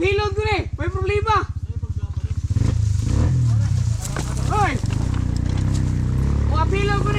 Hilod ko eh. May problema. Hoy! Mga pilog ko